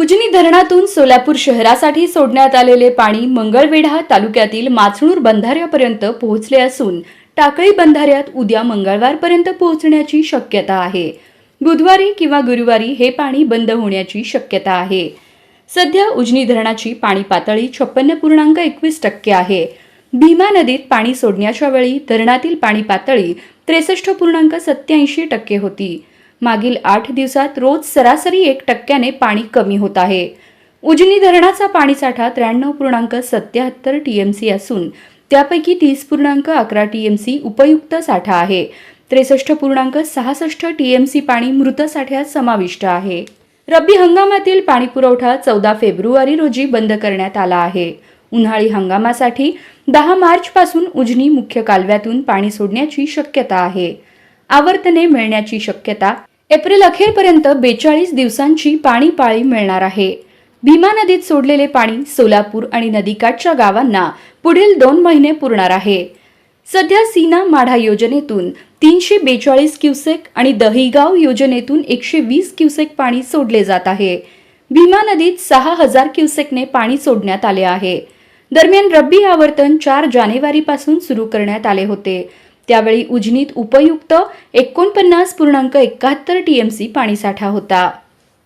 उजनी धरणातून सोलापूर शहरासाठी सोडण्यात आलेले पाणी मंगळवेढा तालुक्यातील माचणूर बंधाऱ्यापर्यंत पोहोचले असून टाकळी बंधाऱ्यात उद्या मंगळवारपर्यंत पोहोचण्याची शक्यता आहे. बुधवारी किंवा गुरुवारी हे पाणी बंद होण्याची शक्यता आहे. सध्या उजनी धरणाची पाणी पातळी छप्पन्न पूर्णांक एकवीस टक्के आहे. भीमा नदीत पाणी सोडण्याच्या वेळी धरणातील पाणी पातळी त्रेसष्ट पूर्णांक सत्याऐंशी टक्के होती. मागील आठ दिवसात रोज सरासरी एक टक्क्याने पाणी कमी होत आहे. उजनी धरणाचा पाणीसाठा त्र्याण्णव पूर्णांक सत्याहत्तर टीएमसी असून त्यापैकी तीस पूर्णांक अकरा टीएमसी उपयुक्त साठा आहे. त्रेसष्ट पूर्णांक सहासष्ट टीएमसी पाणी मृत साठ्यात समाविष्ट आहे. रब्बी हंगामातील पाणीपुरवठा चौदा फेब्रुवारी रोजी बंद करण्यात आला आहे. उन्हाळी हंगामासाठी दहा मार्चपासून उजनी मुख्य कालव्यातून पाणी सोडण्याची शक्यता आहे. आवर्तने मिळण्याची शक्यता एप्रिल अखेरपर्यंत बेचाळीस दिवसांची पाणी पाळी मिळणार आहे. भीमा नदीत सोडलेले पाणी सोलापूर आणि नदीकाठच्या गावांना पुढील दोन महिने पुरणार आहे. सध्या सीना माढा योजनेतून तीनशे बेचाळीस क्युसेक आणि दहिगाव योजनेतून एकशे वीस क्युसेक पाणी सोडले जात आहे. भीमा नदीत सहा हजार क्युसेकने पाणी सोडण्यात आले आहे. दरम्यान रब्बी आवर्तन चार जानेवारीपासून सुरू करण्यात आले होते. त्यावेळी उजनीत उपयुक्त एकोणपन्नास पूर्णांक एकाहत्तर टीएमसी पाणीसाठा होता.